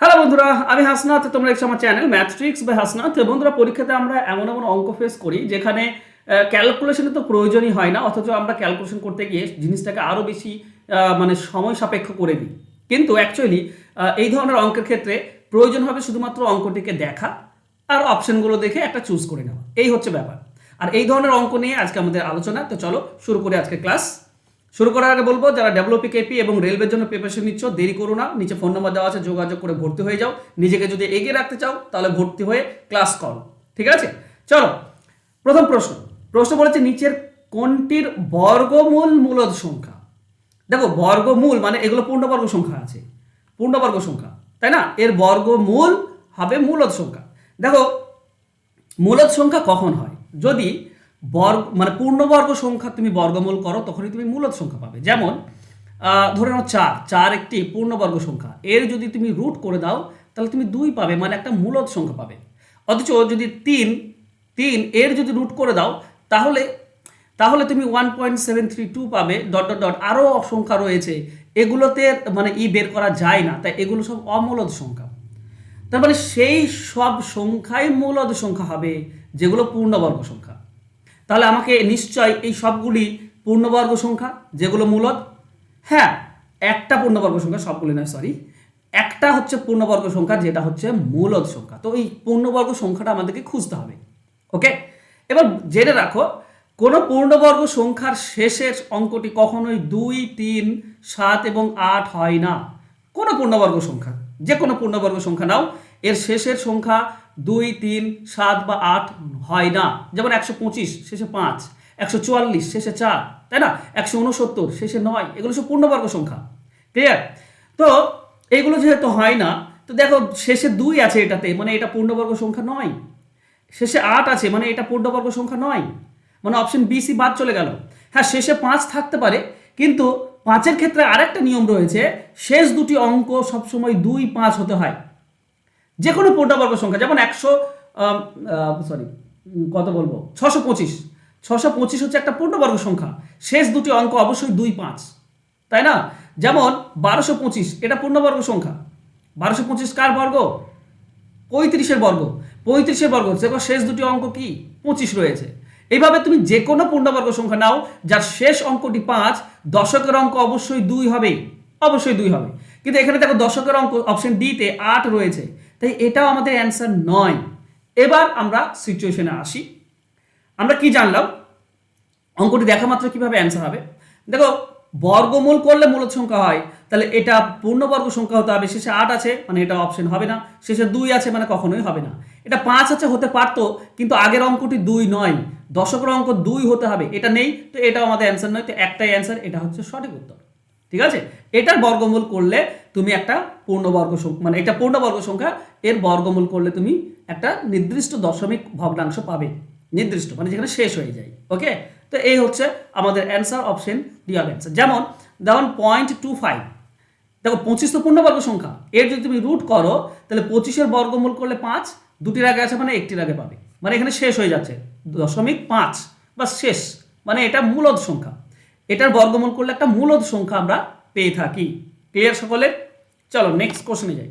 Hello বন্ধুরা, আমি হাসনাথ তোমরা একটু আমার চ্যানেল ম্যাথট্রিক্স বাই হাসনাথ বন্ধুরা, পরীক্ষাতে আমরা এমন এমন অঙ্ক ফেস করি যেখানে ক্যালকুলেশনের তো প্রয়োজনই হয় না, অথচ আমরা ক্যালকুলেশন করতে গিয়ে জিনিসটাকে আরও বেশি মানে সময় সাপেক্ষ করে দিই। কিন্তু অ্যাকচুয়ালি এই ধরনের অঙ্কের ক্ষেত্রে প্রয়োজন হবে শুধুমাত্র অঙ্কটিকে দেখা আর অপশনগুলো দেখে একটা চুজ করে নেওয়া। এই হচ্ছে ব্যাপার। আর এই ধরনের অঙ্ক নিয়ে আজকে আমাদের আলোচনা, তো চলো শুরু করে আজকে ক্লাস শুরু করার আগে বলব, যারা ডেভেলপি কেপি এবং রেলওয়ের জন্য প্রিপারেশন নিচ্ছ, দেরি করো না। নিচে ফোন নাম্বার দেওয়া আছে, যোগাযোগ করে ভর্তি হয়ে যাও। নিজেকে যদি এগিয়ে রাখতে চাও, তাহলে ভর্তি হয়ে ক্লাস করো। ঠিক আছে? চলো, প্রথম প্রশ্ন। প্রশ্ন বলেছে, নিচের কোনটির বর্গমূল মূলদ সংখ্যা? দেখো, বর্গমূল মানে এগুলো পূর্ণবর্গ সংখ্যা আছে। পূর্ণবর্গ সংখ্যা, তাই না? এর বর্গমূল হবে মূলদ সংখ্যা। দেখো, মূলদ সংখ্যা কখন হয়? যদি বর্গ মানে পূর্ণবর্গ সংখ্যা তুমি বর্গমূল করো, তখনই তুমি মূলদ সংখ্যা পাবে। যেমন ধরে নাও চার চার একটি পূর্ণবর্গ সংখ্যা। এর যদি তুমি রুট করে দাও, তাহলে তুমি দুই পাবে মানে একটা মূলদ সংখ্যা পাবে। অথচ যদি তিন তিন এর যদি রুট করে দাও, তাহলে তাহলে তুমি one point seven three two পাবে ডট ডট ডট আরও সংখ্যা রয়েছে। এগুলোতে মানে ই বের করা যায় না, তাই এগুলো সব অমূলদ সংখ্যা। তার মানে সেই সব সংখ্যাই মূলদ সংখ্যা হবে, যেগুলো পূর্ণবর্গ সংখ্যা। তাহলে আমাকে নিশ্চয় এই সবগুলি পূর্ণবর্গ সংখ্যা, যেগুলো মূলত হ্যাঁ একটা পূর্ণবর্গ সংখ্যা সবগুলি নয় সরি একটা হচ্ছে পূর্ণবর্গ সংখ্যা, যেটা হচ্ছে মূলদ সংখ্যা। তো এই পূর্ণবর্গ সংখ্যাটা আমাদেরকে খুঁজতে হবে ওকে এবার জেনে রাখো, কোনো পূর্ণবর্গ সংখ্যার শেষের অঙ্কটি কখনোই দুই, তিন, সাত এবং আট হয় না। কোনো পূর্ণবর্গ সংখ্যা যে কোনো পূর্ণবর্গ সংখ্যা নাও, এর শেষের সংখ্যা দুই, তিন, সাত বা আট হয় না। যেমন একশো পঁচিশ, শেষে পাঁচ। একশো চুয়াল্লিশ, শেষে চার। তাই না? একশো উনসত্তর শেষে নয়। এগুলো সব পূর্ণবর্গ সংখ্যা। ক্লিয়ার তো এইগুলো যেহেতু হয় না, তো দেখো শেষে দুই আছে এটাতে মানে এটা পূর্ণবর্গ সংখ্যা নয়। শেষে আট আছে মানে এটা পূর্ণবর্গ সংখ্যা নয়। মানে অপশন বি সি বাদ চলে গেল। হ্যাঁ শেষে পাঁচ থাকতে পারে, কিন্তু পাঁচের ক্ষেত্রে আরেকটা নিয়ম রয়েছে, শেষ দুটি অঙ্ক সবসময় দুই, পাঁচ হতে হয়। যে কোনো পূর্ণবর্গ সংখ্যা, যেমন একশো সরি কত বলব? ছশো পঁচিশ। ছশো পঁচিশ হচ্ছে একটা পূর্ণবর্গ সংখ্যা। শেষ দুটি অঙ্ক অবশ্যই দুই পাঁচ। তাই না? যেমন বারোশো পঁচিশ, এটা পূর্ণবর্গ সংখ্যা। বারোশো পঁচিশ কার বর্গ? পঁয়ত্রিশের বর্গ। পঁয়ত্রিশের বর্গ দেখো, শেষ দুটি অঙ্ক কি? পঁচিশ রয়েছে। এইভাবে তুমি যে কোনো পূর্ণবর্গ সংখ্যা নাও, যার শেষ অঙ্কটি পাঁচ, দশকের অঙ্ক অবশ্যই দুই হবে। অবশ্যই দুই হবে। কিন্তু এখানে দেখো, দশকের অঙ্ক অপশন ডিতে আট রয়েছে। তাই এটাও আমাদের অ্যান্সার নয়। এবার আমরা সিচুয়েশনে আসি। আমরা কি জানলাম? অঙ্কটি দেখা মাত্র কীভাবে অ্যান্সার হবে? দেখো, বর্গমূল করলে মূলত সংখ্যা হয়, তাহলে এটা পূর্ণবর্গ সংখ্যা হতে হবে। শেষে আট আছে মানে এটা অপশন হবে না। শেষে দুই আছে মানে কখনোই হবে না। এটা পাঁচ আছে, হতে পারতো, কিন্তু আগের অঙ্কটি দুই নয়। দশকের অঙ্ক দুই হতে হবে, এটা নেই, তো এটাও আমাদের অ্যান্সার নয়। তো একটাই অ্যান্সার এটা হচ্ছে সঠিক উত্তর। ঠিক আছে? এটার বর্গমূল করলে তুমি একটা পূর্ণবর্গ সংখ্যা মানে এটা পূর্ণবর্গ সংখ্যা, এর বর্গমূল করলে তুমি একটা নির্দিষ্ট দশমিক ভগ্নাংশ পাবে। নির্দিষ্ট মানে যেখানে শেষ হয়ে যায়। ওকে? তো এই হচ্ছে আমাদের অ্যান্সার অপশন ডি হবে অ্যান্সার যেমন যেমন পয়েন্ট টু ফাইভ দেখো, পঁচিশ তো পূর্ণবর্গ সংখ্যা। এর যদি তুমি রুট করো, তাহলে পঁচিশের বর্গমূল করলে পাঁচ, দুটির আগে আছে মানে একটির আগে পাবে। মানে এখানে শেষ হয়ে যাচ্ছে। দশমিক পাঁচ বা শেষ। মানে এটা মূলদ সংখ্যা। এটার বর্গমূল করলে একটা মূলদ সংখ্যা আমরা পেয়ে থাকি। ক্লিয়ার সকলে চলো নেক্সট কোশ্চেনে যাই।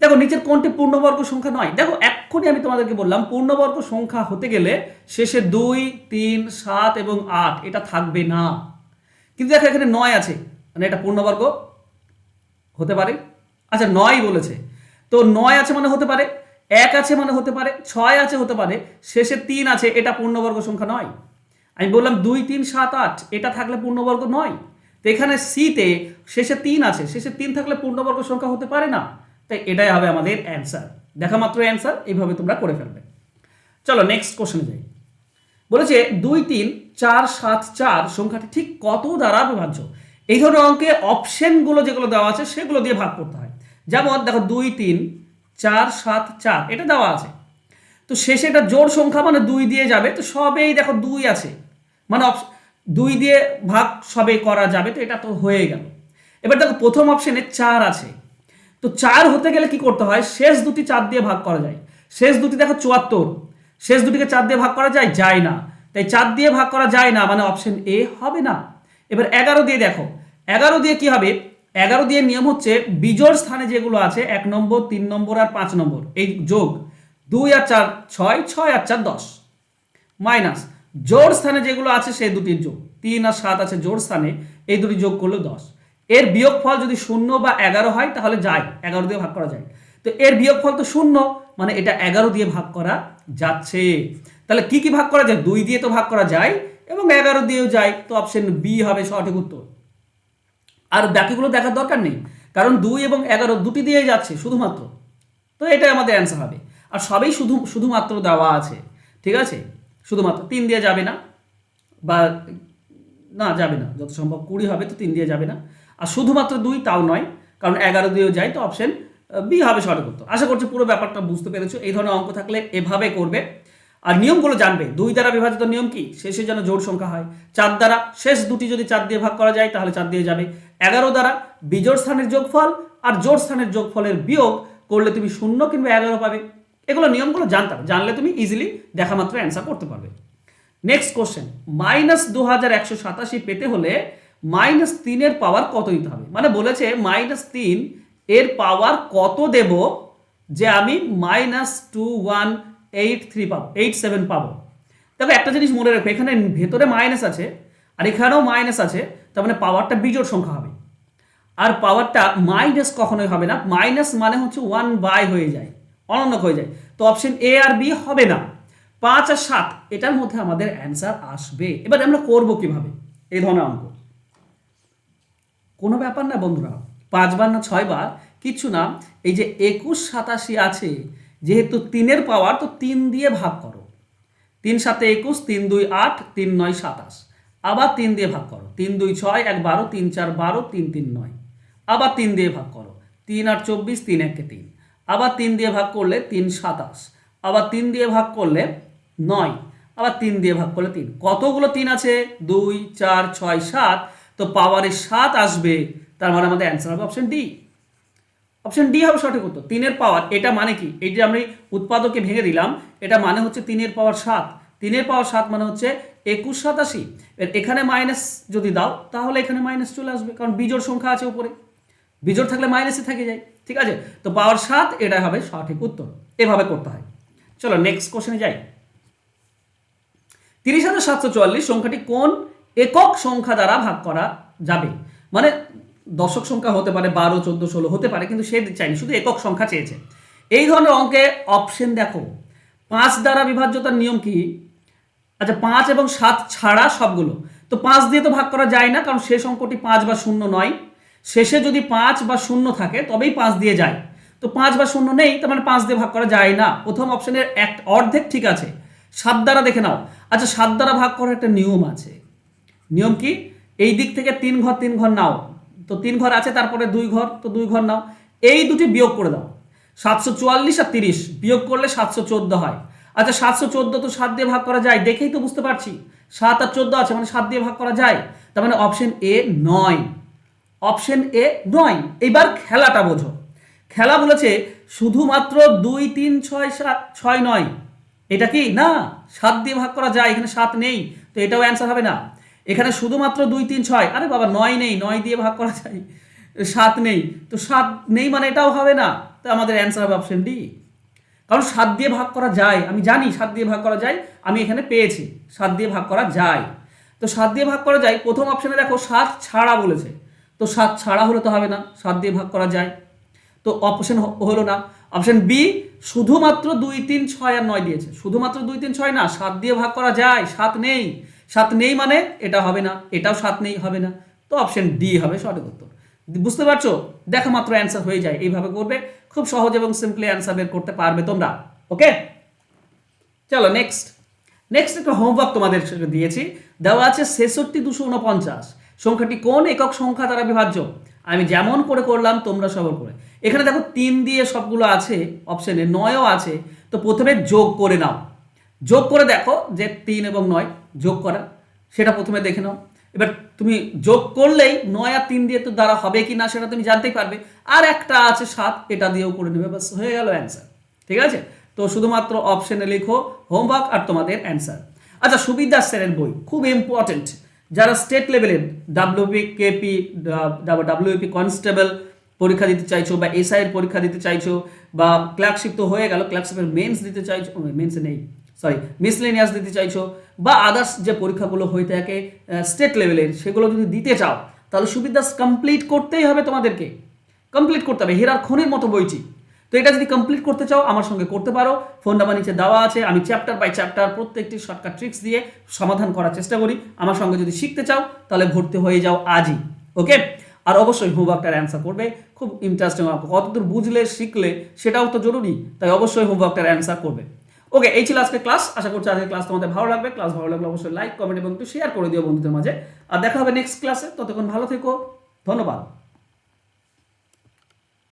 দেখো, নিচের কোনটি পূর্ণবর্গ সংখ্যা নয়? দেখো, এক্ষুনি আমি তোমাদেরকে বললাম, পূর্ণবর্গ সংখ্যা হতে গেলে শেষে দুই, তিন, সাত এবং আট, এটা থাকবে না। কিন্তু দেখো, এখানে নয় আছে। মানে এটা পূর্ণবর্গ হতে পারে। আচ্ছা নয় বলেছে। তো নয় আছে মানে হতে পারে, এক আছে মানে হতে পারে, ছয় আছে হতে পারে, শেষে তিন আছে, এটা পূর্ণবর্গ সংখ্যা নয়। আমি বললাম দুই, তিন, সাত, আট, এটা থাকলে পূর্ণবর্গ নয়। তো এখানে সিতে শেষে তিন আছে। শেষে তিন থাকলে পূর্ণবর্গ সংখ্যা হতে পারে না। তাই এটাই হবে আমাদের অ্যান্সার দেখা মাত্র অ্যান্সার এইভাবে তোমরা করে ফেলবে। চলো নেক্সট কোশ্চেনে যাই। বলেছে দুই, তিন, চার, সাত, চার সংখ্যাটি ঠিক কত দ্বারা বিভাজ্য? এই ধরনের অঙ্কে অপশনগুলো যেগুলো দেওয়া আছে, সেগুলো দিয়ে ভাগ করতে হয়। যেমন দেখো দুই, তিন, চার, সাত, চার, এটা দেওয়া আছে। তো শেষে এটা জোর সংখ্যা মানে দুই দিয়ে যাবে। তো সবেই দেখো দুই আছে। মানে দুই দিয়ে ভাগ সবে করা যাবে, তো এটা তো হয়ে গেল। এবার দেখো, প্রথম অপশনে চার আছে। তো চার হতে গেলে কি করতে হয়? শেষ দুটি চার দিয়ে ভাগ করা যায়। শেষ দুটি দেখো চুয়াত্তর। শেষ দুটিকে চার দিয়ে ভাগ করা যায় যায় না। তাই চার দিয়ে ভাগ করা যায় না মানে অপশন এ হবে না। এবার এগারো দিয়ে দেখো। এগারো দিয়ে কি হবে? এগারো দিয়ে নিয়ম হচ্ছে বিজোড় স্থানে যেগুলো আছে, এক নম্বর, তিন নম্বর আর পাঁচ নম্বর, এই যোগ। দুই আর চার, ছয় ছয় আর চার, দশ। মাইনাস। জোড় স্থানে যেগুলো আছে সেই দুটির যোগ। তিন আর সাত আছে জোর স্থানে, এই দুটি যোগ করলে দশ। এর বিয়োগফল যদি শূন্য বা এগারো হয়, তাহলে যায়। এগারো দিয়ে ভাগ করা যায়। তো এর বিয়োগফল তো শূন্য মানে এটা এগারো দিয়ে ভাগ করা যাচ্ছে। তাহলে কি কি ভাগ করা যায়? দুই দিয়ে তো ভাগ করা যায় এবং এগারো দিয়েও যায়। তো অপশন বি হবে সঠিক উত্তর। আর বাকিগুলো দেখার দরকার নেই, কারণ দুই এবং এগারো দুটি দিয়ে যাচ্ছে শুধুমাত্র। তো এটাই আমাদের অ্যান্সার হবে। আর সবই শুধু, শুধুমাত্র দেওয়া আছে। ঠিক আছে? শুধুমাত্র তিন দিয়ে যাবে না বা না, যাবে না। যত সম্ভব কুড়ি হবে তো তিন দিয়ে যাবে না। আর শুধুমাত্র দুই তাও নয়, কারণ এগারো দিয়েও যায় তো অপশন বি হবে সঠিক উত্তর আশা করছি পুরো ব্যাপারটা বুঝতে পেরেছ। এই ধরনের অঙ্ক থাকলে এভাবে করবে। আর নিয়মগুলো জানবে। দুই দ্বারা বিভাজিত নিয়ম কি? শেষে যেন জোড় সংখ্যা হয়। চার দ্বারা শেষ দুটি যদি চার দিয়ে ভাগ করা যায়, তাহলে চার দিয়ে যাবে। এগারো দ্বারা বিজোড় স্থানের যোগফল আর জোড় স্থানের যোগফলের বিয়োগ করলে তুমি শূন্য কিংবা এগারো পাবে। এগুলো নিয়মগুলো জানতে হবে জানলে তুমি ইজিলি দেখা মাত্র অ্যান্সার করতে পারবে। নেক্সট কোশ্চেন মাইনাস দু হাজার একশো সাতাশি পেতে হলে মাইনাস তিনের পাওয়ার কত দিতে হবে? মানে বলেছে মাইনাস তিন এর পাওয়ার কত দেব যে আমি minus two one eight three পাবো এইট সেভেন পাবো। দেখো, একটা জিনিস মনে রাখো, এখানে ভেতরে মাইনাস আছে, আর এখানেও মাইনাস আছে, তার মানে পাওয়ারটা বিজোড় সংখ্যা হবে। আর পাওয়ারটা মাইনাস কখনোই হবে না মাইনাস মানে হচ্ছে ওয়ান বাই হয়ে যায়। অনন্য হয়ে যায়। তো অপশন এ আর বি হবে না। পাঁচ আর সাত, এটার মধ্যে আমাদের অ্যান্সার আসবে। এবার আমরা করব কীভাবে? এই ধরনের অঙ্ক। কোনো ব্যাপার না বন্ধুরা। পাঁচবার না ছয়বার কিচ্ছু না। এই যে একুশ সাতাশি আছে, যেহেতু তিনের পাওয়ার তো তিন দিয়ে ভাগ করো। তিন সাতে একুশ, তিন দুই আট, তিন নয় সাতাশ। আবার তিন দিয়ে ভাগ করো। তিন দুই ছয়, এক বারো, তিন চার বারো, তিন তিন নয়। আবার তিন দিয়ে ভাগ করো। তিন আট চব্বিশ, তিন একে তিন। আবার তিন দিয়ে ভাগ করলে তিন সাতাশ। আবার তিন দিয়ে ভাগ করলে নয়। আবার তিন দিয়ে ভাগ করলে তিন। কতগুলো তিন আছে? দুই, চার, ছয়, সাত। তো পাওয়ারে সাত আসবে, তার মানে আমাদের অ্যান্সার হবে অপশন ডি অপশন ডি হবে সঠিক উত্তর। তিনের পাওয়ার এটা মানে কি? এই যে আমি উৎপাদকে ভেঙে দিলাম, এটা মানে হচ্ছে তিনের পাওয়ার সাত। তিনের পাওয়ার সাত মানে হচ্ছে একুশ সাতাশি। এখানে মাইনাস যদি দাও, তাহলে এখানে মাইনাস চলে আসবে, কারণ বিজোড় সংখ্যা আছে উপরে। বিজোড় থাকলে মাইনাসে থেকে যায়। ঠিক আছে? তো পাওয়ার সাত, এটা হবে সঠিক উত্তর। এভাবে করতে হয়। চলো নেক্সট কোশ্চেনে যাই। তিরিশ হাজার সাতশো চুয়াল্লিশ সংখ্যাটি কোন একক সংখ্যা দ্বারা ভাগ করা যাবে? মানে দশক সংখ্যা হতে পারে, বারো, চোদ্দ, ষোলো হতে পারে, কিন্তু সে চাইনি, শুধু একক সংখ্যা চেয়েছে। এই ধরনের অঙ্কে অপশন দেখো। পাঁচ দ্বারা বিভাজ্যতার নিয়ম কি? আচ্ছা পাঁচ এবং সাত ছাড়া সবগুলো। তো পাঁচ দিয়ে তো ভাগ করা যায় না, কারণ শেষ অঙ্কটি পাঁচ বা শূন্য নয়। শেষে যদি পাঁচ বা শূন্য থাকে, তবেই পাঁচ দিয়ে যায়। তো পাঁচ বা শূন্য নেই, তার মানে পাঁচ দিয়ে ভাগ করা যায় না। প্রথম অপশনের এক অর্ধেক ঠিক আছে। সাত দ্বারা দেখে নাও। আচ্ছা সাত দ্বারা ভাগ করার একটা নিয়ম আছে। নিয়ম কি? এই দিক থেকে তিন ঘর তিন ঘর নাও। তো তিন ঘর আছে, তারপরে দুই ঘর, তো দুই ঘর নাও। এই দুটি বিয়োগ করে দাও। সাতশো চুয়াল্লিশ আর তিরিশ বিয়োগ করলে সাতশো চোদ্দ হয়। আচ্ছা সাতশো চোদ্দ তো সাত দিয়ে ভাগ করা যায়। দেখেই তো বুঝতে পারছি। সাত আর চোদ্দ আছে মানে সাত দিয়ে ভাগ করা যায়। তার মানে অপশন এ নয়। অপশন এ নয় এবার খেলাটা বোঝো। খেলা বলেছে শুধুমাত্র দুই, তিন, ছয়, সাত, ছয়, নয়। এটা কি? না, সাত দিয়ে ভাগ করা যায়, এখানে সাত নেই, তো এটাও অ্যান্সার হবে না। এখানে শুধুমাত্র দুই, তিন, ছয়, আরে বাবা, নয় নেই, নয় দিয়ে ভাগ করা যায়, সাত নেই। তো সাত নেই মানে এটাও হবে না, তো আমাদের অ্যান্সার হবে অপশন ডি কারণ সাত দিয়ে ভাগ করা যায়, আমি জানি সাত দিয়ে ভাগ করা যায়, আমি এখানে পেয়েছি, সাত দিয়ে ভাগ করা যায়। তো সাত দিয়ে ভাগ করা যায়, প্রথম অপশানে দেখো সাত ছাড়া বলেছে। তো সাত ছাড়া হলে তো হবে না, সাত দিয়ে ভাগ করা যায়। তো অপশন হলো না। অপশন বি শুধুমাত্র দুই, তিন, ছয় আর নয় দিয়েছে। শুধুমাত্র দুই, তিন, ছয় না, সাত দিয়ে ভাগ করা যায়, সাত নেই। সাত নেই মানে এটা হবে না, এটাও সাত নেই, হবে না। তো অপশন ডি হবে সঠিক উত্তর। বুঝতে পারছ? দেখা মাত্র অ্যান্সার হয়ে যায়। এইভাবে করবে, খুব সহজ এবং সিম্পলি অ্যান্সার বের করতে পারবে তোমরা। ওকে চলো নেক্সট নেক্সট একটা হোমওয়ার্ক তোমাদের দিয়েছি। দেওয়া আছে ছেষট্টি দুশো উনপঞ্চাশ সংখ্যাটি কোন একক সংখ্যা দ্বারা বিভাজ্য? আমি যেমন করে করলাম, তোমরা সবল করে। এখানে দেখো, তিন দিয়ে সবগুলো আছে অপশানে নয়ও আছে, তো প্রথমে যোগ করে নাও। যোগ করে দেখো যে তিন এবং নয় যোগ করা, সেটা প্রথমে দেখে নাও। এবার তুমি যোগ করলেই নয় আর তিন দিয়ে তো দ্বারা হবে কি না সেটা তুমি জানতেই পারবে। আর একটা আছে সাত, এটা দিয়েও করে নেবে বাস হয়ে গেল অ্যান্সার ঠিক আছে? তো শুধুমাত্র অপশানে লিখো হোমওয়ার্ক আর তোমাদের অ্যান্সার আচ্ছা সুবিদ্যাস স্যারের বই, খুব ইম্পর্টেন্ট যারা স্টেট লেভেলের ডাব্লিউপি কেপি ডাব্লিউপি কনস্টেবল পরীক্ষা দিতে চাইছো বা এসআই এর পরীক্ষা দিতে চাইছো বা ক্লার্কশিপ তো হয়ে গেল ক্লার্কশিপের মেন্স দিতে চাইছো মেন্স নেই সরি মিসলেনিয়াস দিতে চাইছো বা আদার্স যে পরীক্ষাগুলো হয়ে থাকে স্টেট লেভেলের সেগুলো যদি দিতে চাও, তাহলে সুবিধা কমপ্লিট করতেই হবে তোমাদেরকে কমপ্লিট করতে হবে হীরার খনির মতো বইটি। তো এটা যদি কমপ্লিট করতে চাও, আমার সঙ্গে করতে পারো। ফোন নাম্বার নিচে দেওয়া আছে। আমি চ্যাপ্টার বাই চ্যাপ্টার প্রত্যেকটি শর্টকাট ট্রিক্স দিয়ে সমাধান করার চেষ্টা করি। আমার সঙ্গে যদি শিখতে চাও, তাহলে ভর্তি হয়ে যাও আজই। ওকে আর অবশ্যই হোমওয়ার্কটার অ্যান্সার করবে। খুব ইন্টারেস্টিং কতদূর বুঝলে, শিখলে, সেটাও তো জরুরি। তাই অবশ্যই হোমওয়ার্কটার অ্যান্সার করবে। ওকে এই ছিল আজকে ক্লাস আশা করছি আজকে ক্লাস তোমাদের ভালো লাগবে। ক্লাস ভালো লাগলে অবশ্যই লাইক কমেন্ট এবং একটু শেয়ার করে দিও বন্ধুদের মাঝে। আর দেখা হবে নেক্সট ক্লাসে ততক্ষণ ভালো থেকো। ধন্যবাদ।